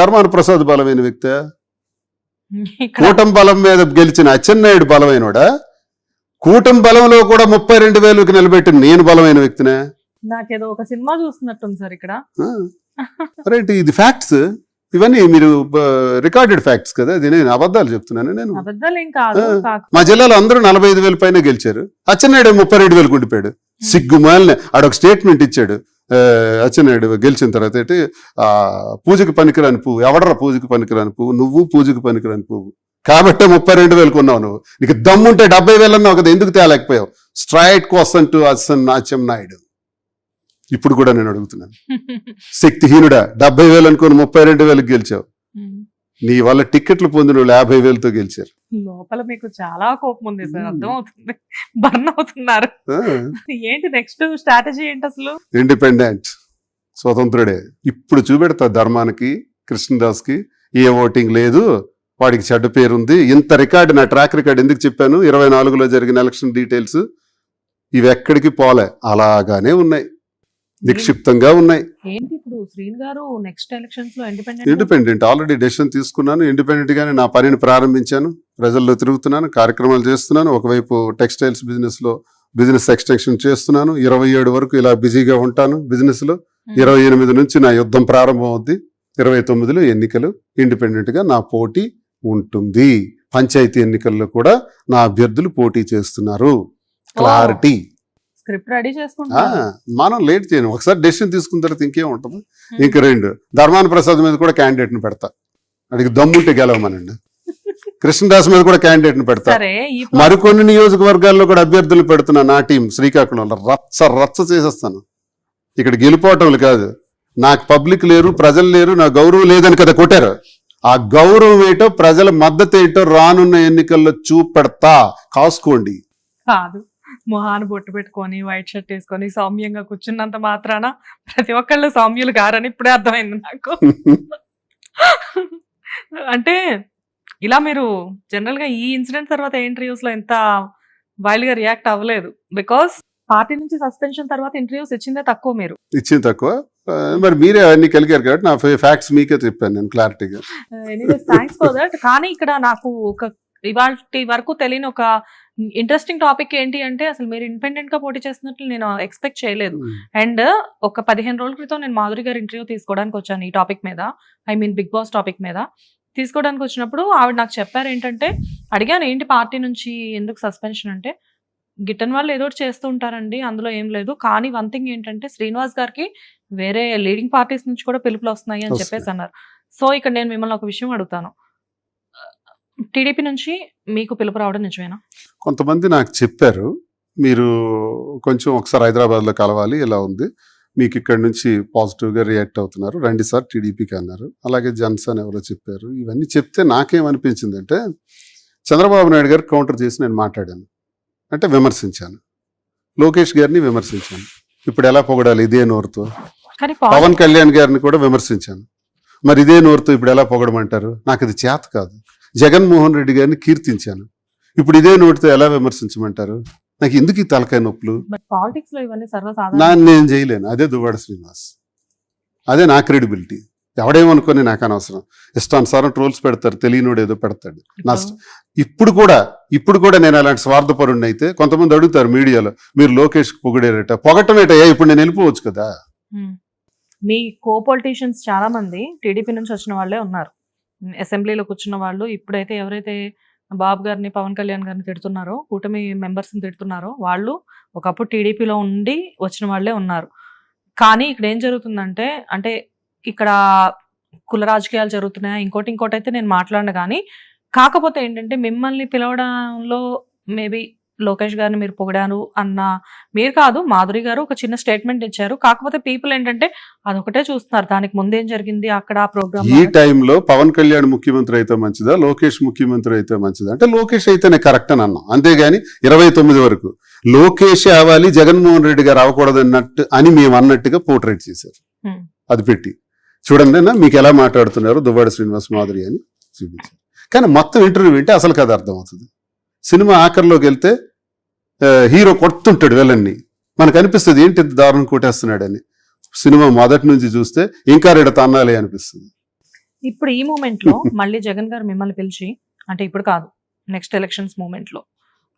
ధర్మాన ప్రసాద్ బలమైన వ్యక్తి. కూటమి బలం మీద గెలిచిన అచ్చెన్నాయుడు బలమైనోడా? కూటమి బలంలో కూడా ముప్పై రెండు వేలకు నిలబెట్టిన నేను బలమైన వ్యక్తినే. నాకేదో ఒక సినిమా చూస్తున్నట్టుంది సార్ ఇక్కడ. రైట్ ఇది ఫ్యాక్ట్స్ ఇవన్నీ మీరు రికార్డెడ్ ఫ్యాక్ట్స్ కదా? ఇది నేను అబద్ధాలు చెప్తున్నాను నేను. మా జిల్లాలో అందరూ నలభై ఐదు వేల పైన గెలిచారు. అచ్చెన్నాయుడు ముప్పై రెండు వేలు ఉండిపోయాడు. సిగ్గుమాలిన ఆడొక స్టేట్మెంట్ ఇచ్చాడు. అచ్చెన్నాయుడు గెలిచిన తర్వాత ఏంటి ఆ పూజకి పనికిరాని పువ్వు ఎవడరా పూజకి పనికిరాని పువ్వు? నువ్వు పూజకి పనికిరాని పువ్వు. కాబట్టే ముప్పై రెండు వేలకు ఉన్నావు నువ్వు. నీకు దమ్ముంటే డెబ్బై వేలు అన్నావు కదా ఎందుకు తేలేకపోయావు? స్ట్రైట్ క్వశ్చన్ టు అచ్చన్ నాచ్యం నాయుడు ఇప్పుడు కూడా నేను అడుగుతున్నాను. శక్తిహీనుడా డెబ్బై వేలు అనుకుని ముప్పై రెండు వేలకు గెలిచావు. నీ వల్ల టికెట్లు పొందిన వాళ్ళు యాభై వేలతో గెలిచారు. లోపల మీకు చాలా కోపం ఉంది సార్. అర్థం అవుతుంది బర్న్ అవుతున్నారు. ఏంటి నెక్స్ట్ స్ట్రాటజీ ఏంటి అసలు? ఇండిపెండెంట్ స్వతంత్రుడే. ఇప్పుడు చూపెడతా ధర్మానికి కృష్ణదాస్కి ఏ ఓటింగ్ లేదు వాడికి చెడ్డ పేరుంది. ఇంత రికార్డు నా ట్రాక్ రికార్డ్ ఎందుకు చెప్పాను? ఇరవై నాలుగులో జరిగిన ఎలక్షన్ డీటెయిల్స్ ఇవి ఎక్కడికి పోలే. అలాగానే ఉన్నాయి. నిక్షిప్తంగా ఉన్నాయి. ఏంటి ఇప్పుడు శ్రీన్ గారు నెక్స్ట్ ఎలక్షన్స్లో ఇండిపెండెంట్ ఇండిపెండెంట్ ఆల్రెడీ డెసిషన్ తీసుకున్నాను. ఇండిపెండెంట్ గానే నా పనిని ప్రారంభించాను. ప్రజల్లో తిరుగుతున్నాను. కార్యక్రమాలు చేస్తున్నాను. ఒకవైపు టెక్స్టైల్స్ బిజినెస్లో బిజినెస్ ఎక్స్టెన్షన్ చేస్తున్నాను. ఇరవై ఏడు వరకు ఇలా బిజీగా ఉంటాను బిజినెస్లో. ఇరవై ఎనిమిది నుంచి నా యుద్ధం ప్రారంభం అవుద్ది ఇరవై తొమ్మిదిలో ఎన్నికలు ఇండిపెండెంట్గా నా పోటీ ఉంటుంది. పంచాయతీ ఎన్నికల్లో కూడా నా అభ్యర్థులు పోటీ చేస్తున్నారు. క్లారిటీ స్క్రిప్ట్ రెడీ ఆ, చేసుకుంటున్నారు మనం లేట్ చేయను. ఒకసారి డెసిషన్ తీసుకున్న తర్వాత ఇంకేం ఉంటుంది? ఇంక రెండు. ధర్మాన ప్రసాద్ మీద కూడా candidate ని పెడతా. అడిగి దమ్ముంటే గెలవమనండి. కృష్ణదాస్ మీద కూడా candidate ని పెడతా. మరికొన్ని నియోజకవర్గాల్లో కూడా అభ్యర్థులు పెడుతున్నా నా టీం శ్రీకాకుళంలో రచ్చ రచ్చ చేసేస్తాను. ఇక్కడ గెలిపోవటంలు కాదు. నాకు పబ్లిక్ లేరు ప్రజలు లేరు నా గౌరవం లేదని కదా కొట్టారు. ఆ గౌరవం ఏంటో ప్రజల మద్దతు ఏంటో రానున్న ఎన్నికల్లో చూపెడతా. కాసుకోండి. కాదు. మొహాన్ని బొట్టు పెట్టుకొని వైట్ షర్ట్ వేసుకొని సౌమ్యంగా కూర్చున్నంత మాత్రాన ప్రతి ఒక్కళ్ళు సౌమ్యులు గారని ఇప్పుడే అర్థమైంది నాకు. అంటే ఇలా మీరు జనరల్గా ఈ ఇన్సిడెంట్ తర్వాత ఇంటర్వ్యూస్లో ఎంత వైల్డ్గా రియాక్ట్ అవ్వలేదు? బికాస్ పార్టీ నుంచి సస్పెన్షన్ తర్వాత ఇంటర్వ్యూస్ ఇచ్చిందే తక్కువ మీరు. ఇచ్చింది తక్కువ. మరి మీరే అన్ని కలిగారు కాబట్టి నా ఫ్యాక్ట్స్ మీకే చెప్పాను నేను క్లారిటీగా. థ్యాంక్స్ ఫర్ దట్ కానీ ఇక్కడ నాకు ఒక ఇవాళ వరకు తెలియని ఒక ఇంట్రెస్టింగ్ టాపిక్ ఏంటి అంటే అసలు మీరు ఇండిపెండెంట్గా పోటీ చేస్తున్నట్లు నేను ఎక్స్పెక్ట్ చేయలేదు. అండ్ ఒక పదిహేను రోజుల క్రితం నేను మాధురి గారి ఇంటర్వ్యూ తీసుకోవడానికి వచ్చాను ఈ టాపిక్ మీద. I mean Bigg Boss topic మీద. తీసుకోవడానికి వచ్చినప్పుడు ఆవిడ నాకు చెప్పారు ఏంటంటే అడిగాను ఏంటి పార్టీ నుంచి ఎందుకు సస్పెన్షన్ అంటే గిట్టన్ వాళ్ళు ఏదో ఒకటి చేస్తూ ఉంటారండి అందులో ఏం లేదు. కానీ వన్ థింగ్ ఏంటంటే శ్రీనివాస్ గారికి వేరే లీడింగ్ పార్టీస్ నుంచి కూడా పిలుపులు వస్తున్నాయి అని. చెప్పేసి అన్నారు. సో ఇక్కడ నేను మిమ్మల్ని ఒక విషయం అడుగుతాను. టీడీపీ నుంచి మీకు పిలుపు రావడం నిజమేనా? కొంతమంది నాకు చెప్పారు మీరు కొంచెం ఒకసారి హైదరాబాద్లో కలవాలి ఇలా ఉంది. మీకు ఇక్కడ నుంచి పాజిటివ్గా రియాక్ట్ అవుతున్నారు. రండి సార్ టీడీపీకి అన్నారు. అలాగే జన్సన్ ఎవరో చెప్పారు. ఇవన్నీ చెప్తే నాకేమనిపించింది అంటే చంద్రబాబు నాయుడు గారు కౌంటర్ చేసి నేను మాట్లాడాను. అంటే విమర్శించాను. లోకేష్ గారిని విమర్శించాను. ఇప్పుడు ఎలా పొగడాలి ఇదే నోరుతో? పవన్ కళ్యాణ్ గారిని కూడా విమర్శించాను. మరి ఇదే నోరుతో ఇప్పుడు ఎలా పొగడమంటారు? నాకు ఇది చేత కాదు. జగన్మోహన్ రెడ్డి గారిని కీర్తించాను. ఇప్పుడు ఇదే నోటితో ఎలా విమర్శించమంటారు? నాకు ఎందుకు ఈ తలకాయ నొప్పులు? పాలిటిక్స్లో ఇవన్నీ నా నేను చేయలేను. అదే దువ్వాడ శ్రీనివాస్. అదే నా క్రెడిబిలిటీ. ఎవడేమనుకొని నాకు అనవసరం. ఇష్టానుసారం ట్రోల్స్ పెడతారు తెలియనోడు ఏదో పెడతాడు. నష్టం ఇప్పుడు? కూడా ఇప్పుడు కూడా నేను అలాంటి స్వార్థపరుణ్ణి అయితే కొంతమంది అడుగుతారు మీడియాలో మీరు లోకేష్ పొగిడారట పొగటమేట ఏ ఇప్పుడు నేను వెళ్ళిపోవచ్చు కదా. మీ కో పొలిటీషియన్స్ చాలా మంది టీడీపీ నుంచి వచ్చిన వాళ్ళే ఉన్నారు. అసెంబ్లీలో కూర్చున్న వాళ్ళు ఇప్పుడైతే ఎవరైతే బాబు గారిని పవన్ కళ్యాణ్ గారిని తిడుతున్నారో కూటమి మెంబర్స్ని ని తిడుతున్నారో వాళ్ళు ఒకప్పుడు టీడీపీలో ఉండి వచ్చిన వాళ్ళే ఉన్నారు. కానీ ఇక్కడ ఏం జరుగుతుందంటే అంటే ఇక్కడ కుల రాజకీయాలు జరుగుతున్నాయి? ఇంకోటి ఇంకోటి అయితే నేను మాట్లాడను కానీ కాకపోతే ఏంటంటే మిమ్మల్ని పిలవడంలో మేబీ లోకేష్ గారిని మీరు పొగిడారు అన్న మీరు కాదు మాధురి గారు ఒక చిన్న స్టేట్మెంట్ ఇచ్చారు. కాకపోతే పీపుల్ ఏంటంటే అదొకటే చూస్తున్నారు. దానికి ముందేం జరిగింది? అక్కడ ఆ ప్రోగ్రామ్ ఈ టైంలో పవన్ కళ్యాణ్ ముఖ్యమంత్రి అయితే మంచిదా? లోకేష్ ముఖ్యమంత్రి అయితే మంచిదా? అంటే లోకేష్ అయితేనే కరెక్ట్ అని అన్నాం. అంతేగాని ఇరవై తొమ్మిది వరకు లోకేష్ అవ్వాలి జగన్మోహన్ రెడ్డి గారు అవ్వకూడదు అన్నట్టు అని మేము అన్నట్టుగా పోర్ట్రేట్ చేశారు. అది పెట్టి. చూడండి అన్న మీకు ఎలా మాట్లాడుతున్నారు దువ్వాడ శ్రీనివాస్ మాధురి అని చూపించారు. కానీ మొత్తం ఇంటర్వ్యూ వింటే అసలు కథ అర్థమవుతుంది. సినిమా ఆఖరిలోకి వెళ్తే హీరో కొడుతుంటాడు వెళ్ళన్ని మనకు అనిపిస్తుంది ఏంటి ఇంత దారుణం కొట్టేస్తున్నాడని. సినిమా మొదటి నుంచి చూస్తే ఇంకా రెడ తన్నాలి అనిపిస్తుంది. ఇప్పుడు ఈ మూమెంట్లో మళ్ళీ జగన్ గారు మిమ్మల్ని పిలిచి అంటే ఇప్పుడు కాదు నెక్స్ట్ ఎలక్షన్స్ మూమెంట్లో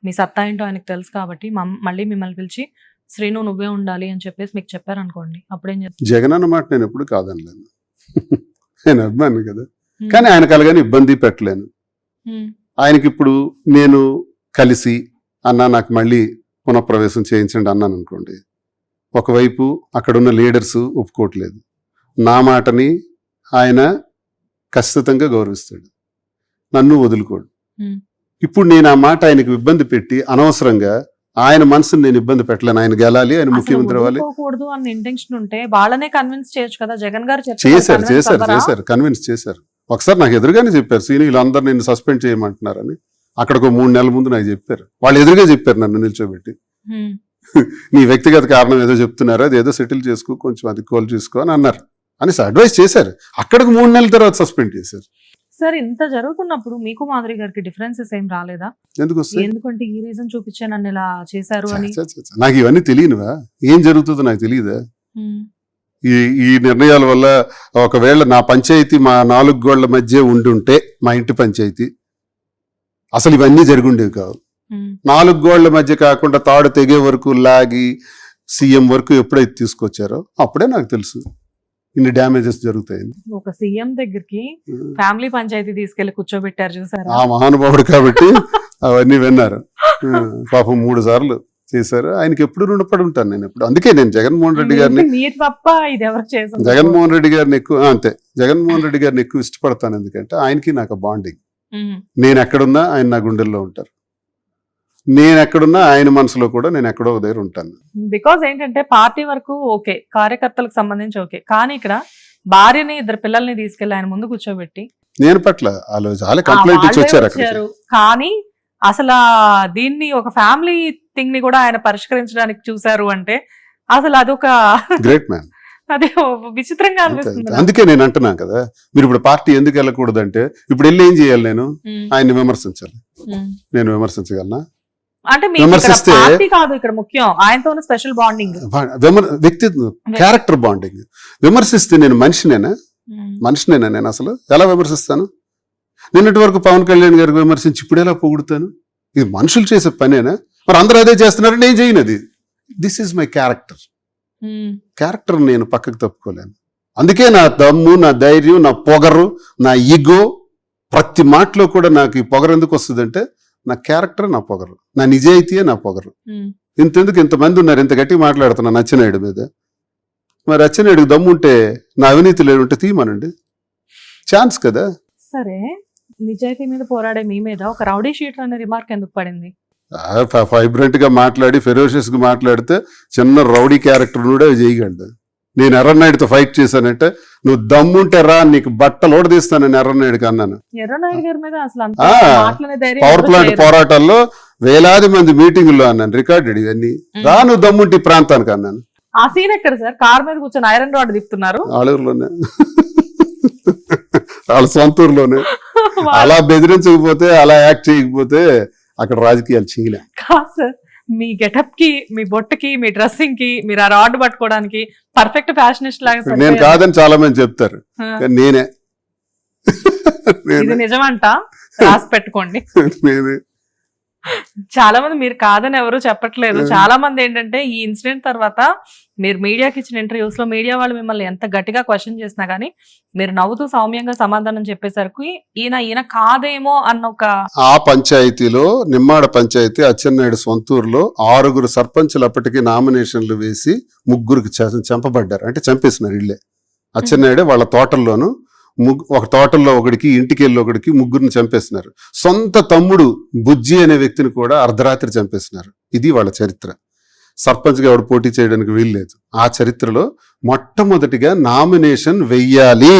మీ సత్తా ఏంటో ఆయనకు తెలుసు కాబట్టి మళ్ళీ మిమ్మల్ని పిలిచి శ్రీను నువ్వే ఉండాలి అని చెప్పేసి మీకు చెప్పారనుకోండి అప్పుడేం చేస్తారు? జగన్ అన్నమాట నేను ఎప్పుడు కాదనలేను. నేను అభిమాని కదా. కానీ ఆయన కలగాని ఇబ్బంది పెట్టలేను. ఆయనకి ఇప్పుడు నేను కలిసి అన్న నాకు మళ్ళీ పునఃప్రవేశం చేయించండి అన్నాను అనుకోండి. ఒకవైపు అక్కడున్న లీడర్స్ ఒప్పుకోవట్లేదు. నా మాటని ఆయన ఖచ్చితంగా గౌరవిస్తాడు. నన్ను వదులుకోడు. ఇప్పుడు నేను ఆ మాట ఆయనకు ఇబ్బంది పెట్టి అనవసరంగా ఆయన మనసుని నేను ఇబ్బంది పెట్టలేను. ఆయన గెలాలి ఆయన ముఖ్యమంత్రి అవ్వాలి. వదులుకోకూడదు అన్న ఇంటెన్షన్ ఉంటే వాళ్ళనే కన్విన్స్ చేయొచ్చు కదా. జగన్ గారు చెప్తే చేశారు చేశారు? చేశారు కన్విన్స్ చేశారు. ఒకసారి నాకు ఎదురుగానే చెప్పారు సీని వీళ్ళందరూ నిన్ను సస్పెండ్ చేయమంటున్నారని. అక్కడికి మూడు నెలల ముందు నాకు చెప్పారు. వాళ్ళు ఎదురుగా చెప్పారు నన్ను నిల్చోబెట్టి. నీ వ్యక్తిగత కారణం ఏదో చెప్తున్నారు అది ఏదో సెటిల్ చేసుకో కొంచెం అది కోల్ చూసుకో అని అన్నారు. అనేసి అడ్వైస్ చేశారు. అక్కడికి మూడు నెలల తర్వాత సస్పెండ్ చేశారు. సార్ ఇంత జరుగుతున్నప్పుడు మీకు మాధురి గారికి డిఫరెన్సెస్ ఏం రాలేదా? ఎందుకు ఎందుకంటే ఈ రీజన్ చూపించే నన్ను ఇలా చేశారు అని. నాకు ఇవన్నీ తెలియనువా? ఏం జరుగుతుందో నాకు తెలియదా. ఈ ఈ నిర్ణయాల వల్ల ఒకవేళ నా పంచాయతీ మా నాలుగు గోళ్ళ మధ్య ఉండుంటే మా ఇంటి పంచాయతీ. అసలు ఇవన్నీ జరుగుండేవి కావు. నాలుగు గోళ్ళ మధ్య కాకుండా తాడు తెగే వరకు లాగి సీఎం వరకు ఎప్పుడైతే తీసుకొచ్చారో అప్పుడే నాకు తెలుసు ఇన్ని డ్యామేజెస్ జరుగుతాయని. ఒక సీఎం దగ్గరికి ఫ్యామిలీ పంచాయతీ తీసుకెళ్ళి కూర్చోబెట్టారు చూసారా? ఆ మహానుభావుడు కాబట్టి అవన్నీ విన్నారు. పాపం మూడు సార్లు. చేశారు. ఆయనకి ఎప్పుడు రుణపడి ఉంటాను నేను ఎప్పుడు. అందుకే నేను జగన్మోహన్ రెడ్డి గారిని తప్ప ఇది ఎవరు చేసారు జగన్మోహన్ రెడ్డి గారిని ఎక్కువ అంతే. జగన్మోహన్ రెడ్డి గారిని ఎక్కువ ఇష్టపడతాను ఎందుకంటే ఆయనకి నాకు బాండింగ్. నేను ఎక్కడున్నా ఆయన నా గుండెల్లో ఉంటారు. నేను ఎక్కడున్నా ఆయన మనసులో కూడా నేను ఎక్కడో ఒక దగ్గర ఉంటాను. బికాజ్ ఏంటంటే పార్టీ వరకు ఓకే కార్యకర్తలకు సంబంధించి ఓకే. కానీ ఇక్కడ భార్యని ఇద్దరు పిల్లల్ని తీసుకెళ్ళి ఆయన ముందు కూర్చోబెట్టి నేను పట్ల వాళ్ళు చాలా కంప్లైంట్ ఇచ్చి వచ్చారు. కానీ అసలు దీన్ని ఒక ఫ్యామిలీ థింగ్ని కూడా ఆయన పరిష్కరించడానికి చూశారు అంటే అసలు అదొక గ్రేట్ మ్యాన్ అది విచిత్రంగా అనిపిస్తుంది. అందుకే నేను అంటున్నాను కదా మీరు ఇప్పుడు పార్టీ ఎందుకు వెళ్ళకూడదు అంటే ఇప్పుడు వెళ్ళి ఏం చేయాలి నేను? ఆయన్ని విమర్శించాలి. నేను విమర్శించగలనా? అంటే పార్టీ కాదు ఇక్కడ ముఖ్యం. ఆయనతో స్పెషల్ బాండింగ్ వ్యక్తి క్యారెక్టర్ బాండింగ్ విమర్శిస్తే నేను మనిషినేనా? మనిషినేనా నేను అసలు? ఎలా విమర్శిస్తాను? నిన్నటి వరకు పవన్ కళ్యాణ్ గారికి విమర్శించి ఇప్పుడు ఎలా పొగుడుతాను? ఇది మనుషులు చేసే పనేనా? మరి అందరూ అదే చేస్తున్నారు నేను చేయను అది. This is my character character నేను పక్కకు తప్పుకోలేను. అందుకే నా దమ్ము నా ధైర్యం నా పొగరు నా ఈగో ప్రతి మాటలో కూడా నాకు ఈ పొగరు ఎందుకు వస్తుందంటే నా క్యారెక్టర్ నా పొగరు. నా నిజాయితీయే నా పొగరు. ఇంతెందుకు ఇంతమంది ఉన్నారు ఇంత గట్టిగా మాట్లాడుతున్నా నచ్చినాయుడు మీద? మరి అచ్చెన్నాయుడికి దమ్ముంటే నా అవినీతి లేనుంటే తీయమనండి. ఛాన్స్ కదా? సరే. నిజాయితీ మీద పోరాడే మీ మీద ఒక రౌడీ షీటర్ అనే రిమార్క్ ఎందుకు పడింది? వైబ్రెంట్గా మాట్లాడి ఫెరోషియస్గా మాట్లాడితే చిన్న రౌడీ క్యారెక్టర్ కూడా చేయగలదు నేను ఎర్రనాయుడితో ఫైట్ చేశానంటే నువ్వు దమ్ముంటే రా నీకు బట్టలు తీస్తానని ఎర్రనాయుడికి అన్నాను. Power plant. పోరాటాల్లో వేలాది మంది మీటింగుల్లో అన్నాను రికార్డెడ్ ఇవన్నీ. రా నువ్వు దమ్ముంటి ప్రాంతానికి అన్నాను. ఆ సీన్ ఎక్కడ సార్? కార్ మీద కూర్చొని ఐరన్ రాడ్ తిప్పుతున్నారు. ఆలూరులోనే. వాళ్ళ సొంత ఊర్లోనే. అలా బెదిరించకపోతే అలా యాక్ట్ చేయకపోతే అక్కడ రాజకీయాలు చేయలే. కాదు సార్ మీ గెటప్కి మీ బొట్టకి మీ డ్రెస్సింగ్కి మీరు ఆ రాడ్ పట్టుకోవడానికి పర్ఫెక్ట్ ఫ్యాషనిస్ట్ లాగా నేను. కాదని చాలా మంది చెప్తారు నేనే. ఇది నేనే. నిజమంట? రాసి పెట్టుకోండి. నేనే. చాలా మంది మీరు కాదని ఎవరు చెప్పట్లేదు. చాలా మంది ఏంటంటే ఈ ఇన్సిడెంట్ తర్వాత మీరు మీడియాకి ఇచ్చిన ఇంటర్వ్యూస్లో మీడియా వాళ్ళు మిమ్మల్ని ఎంత గట్టిగా క్వశ్చన్ చేసినా గానీ మీరు నవ్వుతూ సౌమ్యంగా సమాధానం చెప్పేసరికి ఈయన ఈయన కాదేమో అన్న ఒక ఆ పంచాయతీలో నిమ్మాడ పంచాయతీ అచ్చెన్నాయుడు సొంతూరులో ఆరుగురు సర్పంచులు అప్పటికి నామినేషన్లు వేసి ముగ్గురికి చంపబడ్డారు. అంటే చంపేసినారు ఇళ్ళే అచ్చెన్నాయుడే వాళ్ళ తోటల్లోనూ ఒక తోటల్లో ఒకడికి ఇంటికి వెళ్ళి ఒకడికి ముగ్గురిని చంపేసినారు సొంత తమ్ముడు బుజ్జి అనే వ్యక్తిని కూడా అర్ధరాత్రి చంపేసినారు ఇది వాళ్ళ చరిత్ర. సర్పంచ్గా ఎవడు పోటీ చేయడానికి వీల్లేదు ఆ చరిత్రలో మొట్టమొదటిగా నామినేషన్ వెయ్యాలి.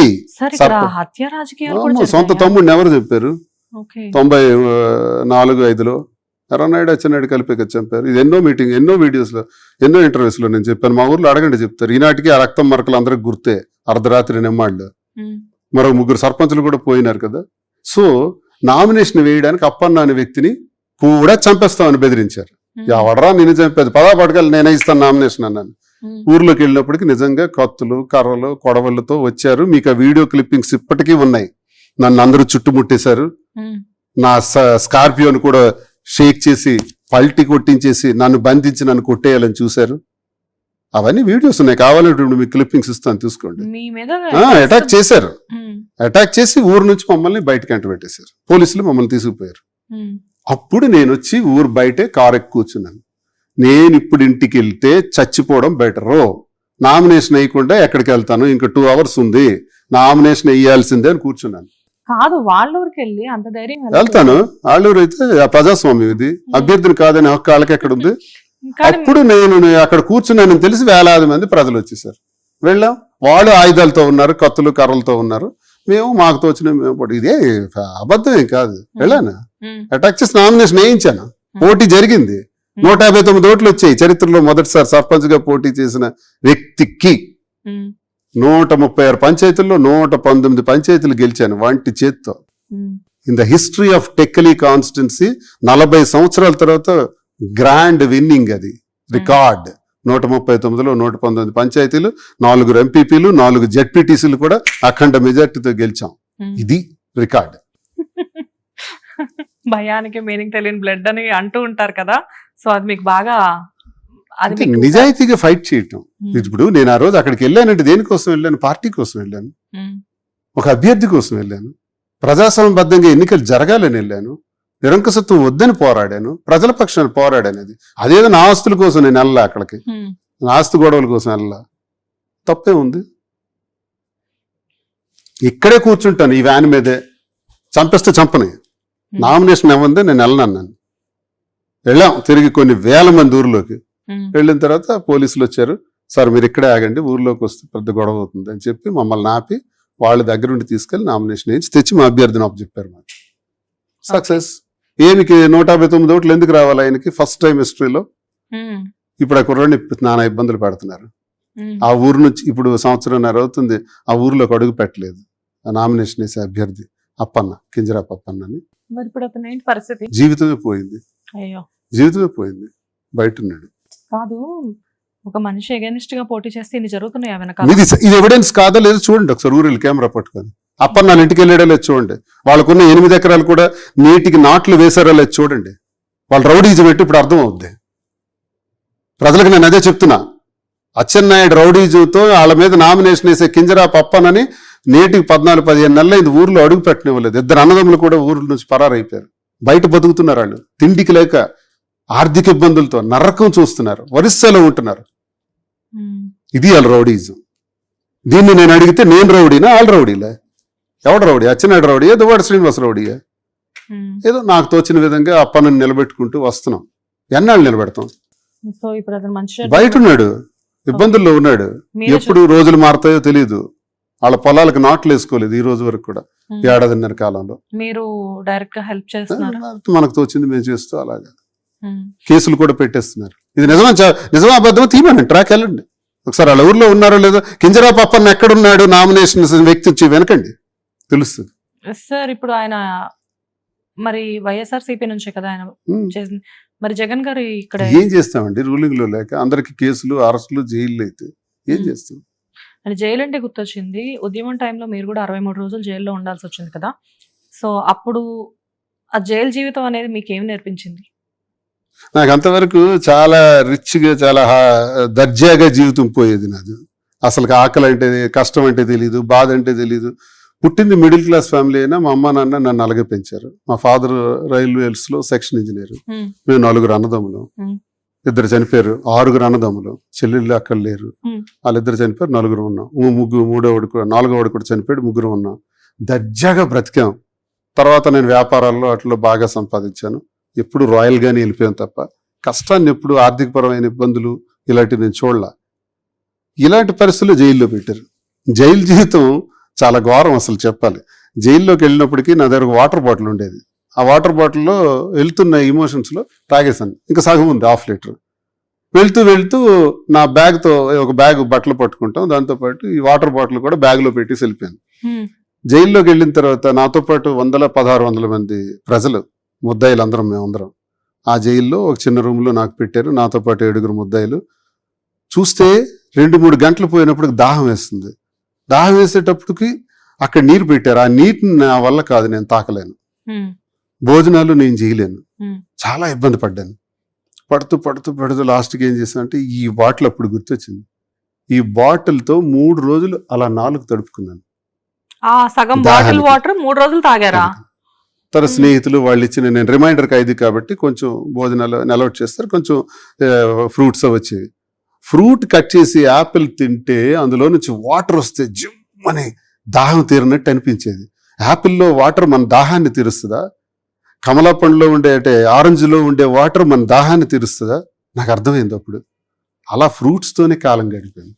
సొంత? తమ్ముడిని ఎవరు చెప్పారు? తొంభై నాలుగు ఐదులో. ఎర్రనాయుడు అచ్చెన్నాయుడు కలిపి చంపారు. ఇది ఎన్నో మీటింగ్ ఎన్నో వీడియోస్లో ఎన్నో ఇంటర్వ్యూస్లో నేను చెప్పాను. మా ఊర్లో అడగండి చెప్తారు. ఈనాటికి ఆ రక్తం మరకలు అందరికి గుర్తే. అర్ధరాత్రి నిమ్మాళ్ళు. మరో ముగ్గురు సర్పంచులు కూడా పోయినారు కదా. సో నామినేషన్ వేయడానికి అప్పన్న అనే వ్యక్తిని కూడా చంపేస్తామని బెదిరించారు. ఎవడరా నేను చంపేది? పదా పడగలు నేనే ఇస్తాను నామినేషన్ అన్నాను. ఊర్లోకి వెళ్ళినప్పటికి నిజంగా కత్తులు కర్రలు కొడవలతో వచ్చారు. మీకు ఆ వీడియో క్లిప్పింగ్స్ ఇప్పటికీ ఉన్నాయి. నన్ను అందరూ చుట్టుముట్టేశారు. నా స్కార్పియోను కూడా షేక్ చేసి పల్టీ కొట్టించేసి నన్ను బంధించి నన్ను కొట్టేయాలని చూశారు. అవన్నీ వీడియోస్ ఉన్నాయి. కావాలంటే మీకు క్లిప్పింగ్స్ ఇస్తాను మీద అటాక్ చేశారు. అటాక్ చేసి ఊరు నుంచి మమ్మల్ని బయటకి అంట పెట్టేశారు పోలీసులు మమ్మల్ని తీసుకుపోయారు. అప్పుడు నేను వచ్చి ఊరు బయటే కారు ఎక్కి కూర్చున్నాను. నేను ఇప్పుడు ఇంటికి వెళ్తే చచ్చిపోవడం బెటరు. నామినేషన్ వేయకుండా ఎక్కడికి వెళ్తాను? ఇంకా టూ అవర్స్ ఉంది. నామినేషన్ వేయాల్సిందే అని కూర్చున్నాను. కాదు వాళ్ళ ఊరికి వెళ్ళి అంత ధైర్యం వెళ్తాను. ఆళ్ళూరు అయితే ప్రజాస్వామ్యం ఇది. అభ్యర్థిని కాదని హక్కు వాళ్ళకి ఎక్కడ ఉంది? అప్పుడు నేను అక్కడ కూర్చున్నానని తెలిసి వేలాది మంది ప్రజలు వచ్చేసారు. వెళ్ళాం. వాళ్ళు ఆయుధాలతో ఉన్నారు కత్తులు కర్రలతో ఉన్నారు. మేము మాకు తోచిన ఇదే అబద్ధమే కాదు. వెళ్ళాను? అటాక్ చేసి నామినేషన్ వేయించాను. పోటీ జరిగింది. నూట యాభై తొమ్మిది ఓట్లు వచ్చాయి. చరిత్రలో మొదటిసారి సర్పంచ్గా పోటీ చేసిన వ్యక్తికి నూట ముప్పై ఆరు పంచాయతీల్లో నూట పంతొమ్మిది పంచాయతీలు గెలిచాను. వంటి చేత్తో. In the history of Tekkali constituency నలభై సంవత్సరాల తర్వాత గ్రాండ్ విన్నింగ్ అది. రికార్డ్. నూట ముప్పై తొమ్మిదిలో నూట పంతొమ్మిది పంచాయతీలు నాలుగు ఎంపీపీలు నాలుగు జెడ్పీటీసీలు కూడా అఖండ మెజార్టీతో గెలిచాం. ఉమ్. ఇది రికార్డ్. భయానికి మీనింగ్ తెలియని బ్లడ్ అని అంటూ ఉంటారు కదా. సో అది మీకు బాగా అది నిజాయితీగా ఫైట్ చేయటం. ఉమ్, ఇప్పుడు నేను ఆ రోజు అక్కడికి వెళ్ళానంటే దేనికోసం వెళ్ళాను? పార్టీ కోసం వెళ్ళాను. ఒక అభ్యర్థి కోసం వెళ్ళాను. ప్రజాస్వామ్యబద్ధంగా ఎన్నికలు జరగాలని వెళ్ళాను. నిరంకుశత్వం వద్దని పోరాడాను ప్రజల పక్షాన్ని పోరాడాను అది. అదేదో నా ఆస్తుల కోసం నేను వెళ్ళా అక్కడికి. నా ఆస్తి గొడవల కోసం వెళ్ళా తప్పే ఉంది. ఇక్కడే కూర్చుంటాను ఈ వ్యాన్ మీదే. చంపేస్తే చంపని. నామినేషన్ ఏముంది నేను వెళ్ళనన్నాను వెళ్ళాం. తిరిగి కొన్ని వేల మంది ఊర్లోకి. వెళ్ళిన తర్వాత పోలీసులు వచ్చారు. సార్ మీరు ఇక్కడే ఆగండి. ఊర్లోకి వస్తే పెద్ద గొడవ అవుతుంది అని చెప్పి మమ్మల్ని ఆపి వాళ్ళ దగ్గర నుండి తీసుకెళ్ళి నామినేషన్ వేయించి తెచ్చి మా అభ్యర్థిని అప్పు చెప్పారు మాకు. సక్సెస్. ఏమికి నూట యాభై తొమ్మిది ఓట్లు ఎందుకు రావాలి ఆయనకి? ఫస్ట్ టైం హిస్టరీలో ఇప్పుడు ఆ కుర్రాడిని నానా ఇబ్బందులు పెడుతున్నారు. ఆ ఊరు నుంచి ఇప్పుడు సంవత్సరంన్నర అవుతుంది. ఆ ఊర్లోకి అడుగు పెట్టలేదు. ఆ నామినేషన్ వేసే అభ్యర్థి అప్పన్న కింజరాప్ అప్పన్న అని జీవితమే పోయింది. అయ్యో. జీవితమే పోయింది. బయట ఉన్నాడు. కాదు ఒక మనిషి అగేనిస్ట్గా పోటీ చేస్తే ఇన్ని జరుగుతున్నాయి వెనకాల? ఇది ఇది ఎవిడెన్స్ కాదో లేదో చూడండి ఒకసారి ఊరిలో కెమెరా పట్టుకొని. అప్పన్న నా ఇంటికి వెళ్ళాడో లేదు చూడండి. వాళ్ళకున్న ఎనిమిది ఎకరాలు కూడా నీటికి నాట్లు వేశారో లేదు చూడండి. వాళ్ళు రౌడీజం పెట్టి ఇప్పుడు అర్థం అవుద్ది ప్రజలకు నేను అదే చెప్తున్నా. అచ్చెన్నాయుడు రౌడీజుతో వాళ్ళ మీద నామినేషన్ వేసే కింజరా పప్పనని నేటికి పద్నాలుగు పదిహేను నెలలు ఇది ఊర్లో అడుగు పెట్టనివ్వలేదు. ఇద్దరు అన్నదమ్ములు కూడా ఊర్ల నుంచి పరారైపోయారు. బయట బతుకుతున్నారు వాళ్ళు. తిండికి లేక ఆర్థిక ఇబ్బందులతో నరకం చూస్తున్నారు. వరిస్సలో ఉంటున్నారు. ఇది వాళ్ళ రౌడీజం. దీన్ని నేను అడిగితే నేను రౌడీనా? వాళ్ళ రౌడీలే. ఎవడు రౌడీ? అచ్చెన్నాయుడు రౌడీయా దువ్వాడ శ్రీనివాస రౌడీయా. ఏదో నాకు తోచిన విధంగా అప్పని నిలబెట్టుకుంటూ వస్తున్నాం. ఎన్నాళ్ళు నిలబెడతాం? బయట ఉన్నాడు. ఇబ్బందుల్లో ఉన్నాడు. ఎప్పుడు రోజులు మారుతాయో తెలియదు వాళ్ళ పొలాలకు నాట్లు వేసుకోలేదు ఈ రోజు వరకు కూడా. ఏడాదిన్నర కాలంలో. మీరు డైరెక్ట్గా హెల్ప్ చేస్తున్నారా? మనకు తోచింది మేము చేస్తూ అలాగా. కేసులు కూడా పెట్టేస్తున్నారు. ఇది నిజమా? నిజమా అబద్ధమా? తీయమని ట్రాక్ వెళ్ళండి. ఒకసారి వాళ్ళ ఊర్లో ఉన్నారో లేదో? కింజరా పప్పన్న ఎక్కడున్నాడు? నామినేషన్ వ్యక్తి వచ్చి వెనకండి. తెలుస్తుంది. సార్ ఇప్పుడు ఆయన మరి వైఎస్ఆర్ సిపి నుంచే కదా ఆయన ఉమ్. చేసింది. మరి జగన్ గారు ఇక్కడ ఏం చేస్తామండి? రూలింగ్లో లేక అందరికి కేసులు అరెస్టులు జైళ్ళు అయితే ఏం ఉమ్. చేస్తాం? ఆయన జైలు అంటే గుర్తొచ్చింది. ఉద్యమం టైంలో మీరు కూడా అరవై మూడు రోజులు జైల్లో ఉండాల్సి వచ్చింది కదా. సో అప్పుడు ఆ జైలు జీవితం అనేది మీకు ఏం నేర్పించింది? నాకు అంతవరకు చాలా రిచ్గా చాలా దర్జాగా జీవితం పోయేది నాది. అసలు ఆకలి అంటే కష్టం అంటే తెలియదు బాధ అంటే తెలియదు పుట్టింది మిడిల్ క్లాస్ ఫ్యామిలీ అయినా మా అమ్మ నాన్న నన్ను అలాగే పెంచారు. మా ఫాదర్ రైల్వేస్లో సెక్షన్ ఇంజనీర్. మేము నలుగురు అన్నదమ్ములు. ఇద్దరు చనిపోయారు. ఆరుగురు అన్నదమ్ములు. చెల్లెళ్ళు అక్కడ లేరు. వాళ్ళిద్దరు చనిపోయారు నలుగురు ఉన్నాం. ముగ్గురు మూడోవాడు కూడా నాలుగోవాడు కూడా చనిపోయాడు ముగ్గురు ఉన్నాం. దర్జాగా బ్రతికాం. తర్వాత నేను వ్యాపారాల్లో అట్లా బాగా సంపాదించాను. ఎప్పుడు రాయల్ గానే వెళ్ళిపోయాం తప్ప కష్టాన్ని ఎప్పుడు ఆర్థికపరమైన ఇబ్బందులు ఇలాంటివి నేను చూడలా. ఇలాంటి పరిస్థితుల్లో జైల్లో పెట్టారు. జైలు జీవితం చాలా ఘోరం అసలు చెప్పాలి. జైల్లోకి వెళ్ళినప్పటికీ నా దగ్గర వాటర్ బాటిల్ ఉండేది. ఆ వాటర్ బాటిల్లో వెళ్తున్న ఎమోషన్స్లో తాగేశాను. ఇంకా సగం ఉంది హాఫ్ లీటర్. వెళ్తూ వెళ్తూ నా బ్యాగ్తో ఒక బ్యాగ్ బట్టలు పట్టుకుంటాం. దాంతో పాటు ఈ వాటర్ బాటిల్ కూడా బ్యాగ్లో పెట్టి వెళ్ళిపోయాను జైల్లోకి వెళ్ళిన తర్వాత నాతో పాటు వందల పదహారు వందల మంది ప్రజలు ముద్దాయిలు అందరం మేమందరం. ఆ జైల్లో ఒక చిన్న రూమ్లో నాకు పెట్టారు. నాతో పాటు ఏడుగురు ముద్దాయిలు. చూస్తే రెండు మూడు గంటలు పోయినప్పుడు దాహం వేస్తుంది. దాహం వేసేటప్పటికి అక్కడ నీరు పెట్టారు. ఆ నీటిని నా వల్ల కాదు నేను తాకలేను. భోజనాలు నేను చేయలేను. చాలా ఇబ్బంది పడ్డాను. పడుతూ పడుతూ పడుతూ లాస్ట్కి ఏం చేశాను అంటే ఈ బాటిల్ అప్పుడు గుర్తొచ్చింది. ఈ బాటిల్తో మూడు రోజులు అలా నాలుగు తడుపుకున్నాను. సగం బాటిల్. వాటర్ మూడు రోజులు తాగారా? తన స్నేహితులు వాళ్ళు ఇచ్చిన నేను రిమైండర్ ఖైదీ కాబట్టి కొంచెం భోజనాలు అలౌట్ చేస్తారు. కొంచెం ఫ్రూట్స్ వచ్చేవి. ఫ్రూట్ కట్ చేసి యాపిల్ తింటే అందులో నుంచి వాటర్ వస్తే జిమ్ అని దాహం తీరినట్టు అనిపించేది. యాపిల్లో వాటర్ మన దాహాన్ని తీరుస్తుందా? కమలా పండులో ఉండే అంటే ఆరెంజ్లో ఉండే వాటర్ మన దాహాన్ని తీరుస్తుందా? నాకు అర్థమైంది అప్పుడు. అలా ఫ్రూట్స్తోనే కాలం గడిపోయింది